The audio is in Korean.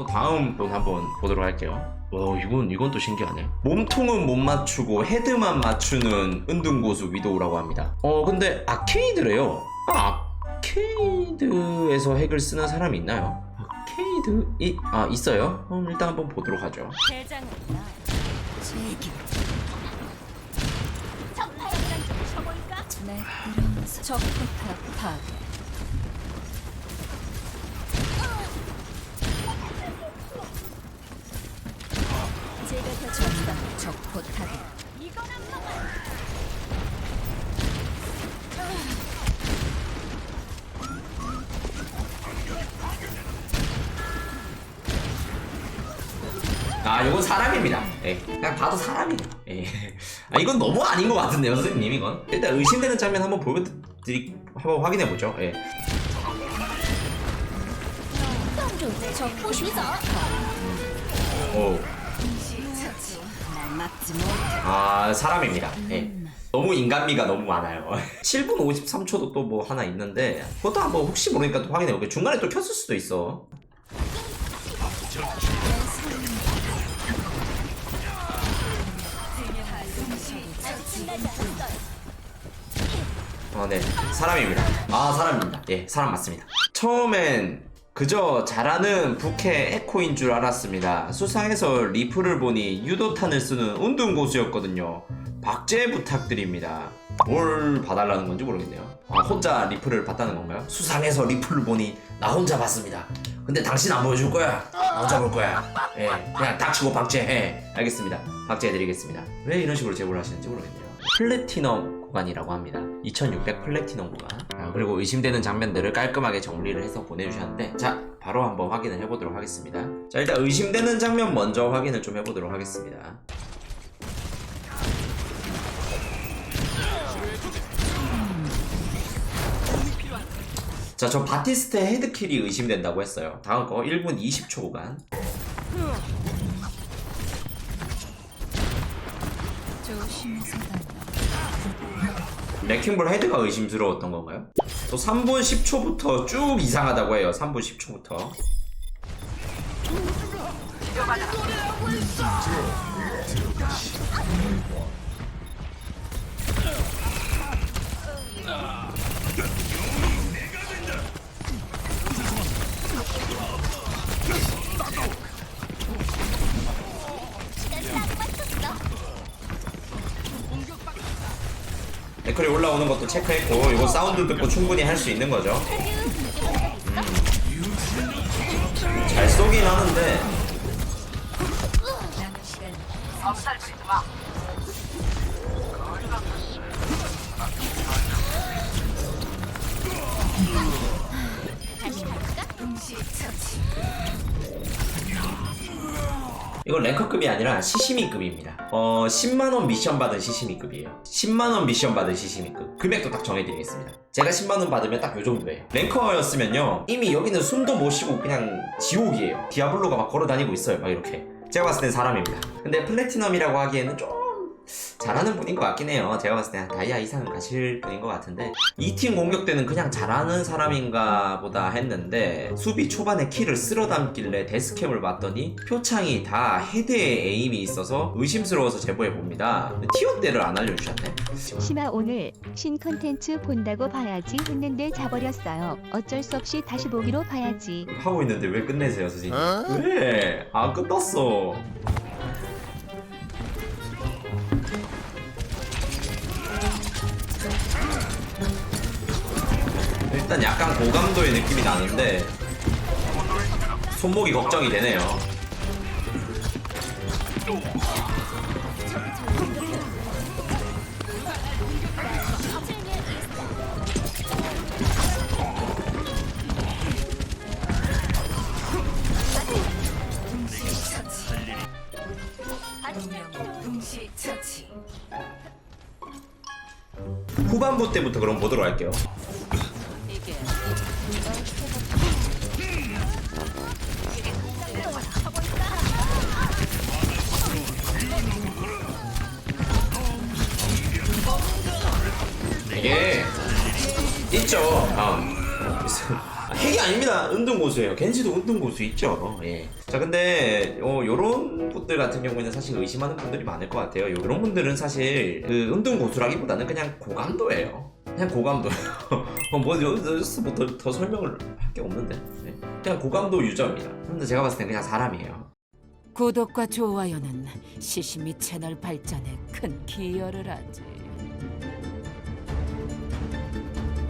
또 다음 분 한번 보도록 할게요. 와 이건 이건 또 신기하네. 몸통은 못 맞추고 헤드만 맞추는 은둔고수 위도우라고 합니다. 어 근데 아케이드래요. 아, 아케이드에서 핵을 쓰는 사람이 있나요? 아케이드 이, 아 있어요? 그럼 일단 한번 보도록 하죠. 이름은 적포탑 파괴. 아, 이건 사람입니다. 예, 그냥 봐도 사람이에요. 예. 아, 이건 너무 아닌 것 같은데요, 선생님, 이건. 일단 의심되는 장면 한번 보여드리, 한번 확인해보죠. 예. 오. 막지 못해. 아, 사람입니다. 예. 너무 인간미가 너무 많아요. 7분 53초도 또 뭐 하나 있는데, 그것도 한번 혹시 모르니까 또 확인해 볼게요. 중간에 또 켰을 수도 있어. 아, 네. 사람입니다. 아, 사람입니다. 예, 사람 맞습니다. 처음엔 그저 잘하는 부캐 에코인 줄 알았습니다. 수상해서 리플을 보니 유도탄을 쓰는 운동 고수였거든요. 박제 부탁드립니다. 뭘 봐달라는 건지 모르겠네요. 아, 혼자 리플을 봤다는 건가요? 수상해서 리플을 보니 나 혼자 봤습니다. 근데 당신 안 보여줄 거야. 나 혼자 볼 거야. 예, 그냥 닥치고 박제해. 알겠습니다. 박제해드리겠습니다. 왜 이런 식으로 제보를 하시는지 모르겠네요. 플래티넘 구간이라고 합니다. 2600 플래티넘 구간. 아, 그리고 의심되는 장면들을 깔끔하게 정리를 해서 보내주셨는데, 자, 바로 한번 확인을 해보도록 하겠습니다. 자, 일단 의심되는 장면 먼저 확인을 좀 해보도록 하겠습니다. 자, 저 바티스트 헤드킬이 의심된다고 했어요. 다음 거 1분 20초 구간. 조심해서 다녀. 레킹볼 헤드가 의심스러웠던 건가요? 또 3분 10초부터 쭉 이상하다고 해요. 3분 10초부터. 댓글이 올라오는 것도 체크했고 이거 사운드 듣고 충분히 할 수 있는 거죠. 음. 잘 쏘긴 하는데 이건 랭커급이 아니라 시시미급입니다. 어 10만 원 미션 받은 시시미급이에요. 10만 원 미션 받은 시시미급. 금액도 딱 정해드리겠습니다. 제가 10만 원 받으면 딱 요 정도예요. 랭커였으면요 이미 여기는 숨도 못 쉬고 그냥 지옥이에요. 디아블로가 막 걸어다니고 있어요. 막 이렇게. 제가 봤을 땐 사람입니다. 근데 플래티넘이라고 하기에는 좀 잘하는 분인 것 같긴 해요. 제가 봤을 때한 다이아 이상은 가실 분인 것 같은데 이 팀 공격 때는 그냥 잘하는 사람인가 보다 했는데 수비 초반에 키를 쓸어 담길래 데스캠을 봤더니 표창이 다 헤드에 에임이 있어서 의심스러워서 제보해 봅니다. 티어 때를 안 알려주셨네. 심아 오늘 신 컨텐츠 본다고 봐야지 했는데 자버렸어요. 어쩔 수 없이 다시 보기로 봐야지. 하고 있는데 왜 끝내세요, 선생님? 왜? 아 끝났어. 일단 약간 고감도의 느낌이 나는데 손목이 걱정이 되네요. 후반부 때부터 그럼 보도록 할게요. 이게 있죠. 아, 핵이 아닙니다. 은둔 고수예요. 겐지도 은둔 고수 있죠. 예. 자, 근데 어 요런 분들 같은 경우에는 사실 의심하는 분들이 많을 것 같아요. 요런 분들은 사실 그 은둔 고수라기보다는 그냥 고감도예요. 그냥 고감도예요. 어, 뭐 여기서 뭐더 더 설명을 할 게 없는데. 네. 그냥 고감도 유저입니다. 근데 제가 봤을 땐 그냥 사람이에요. 구독과 좋아요는 시시미 채널 발전에 큰 기여를 하지.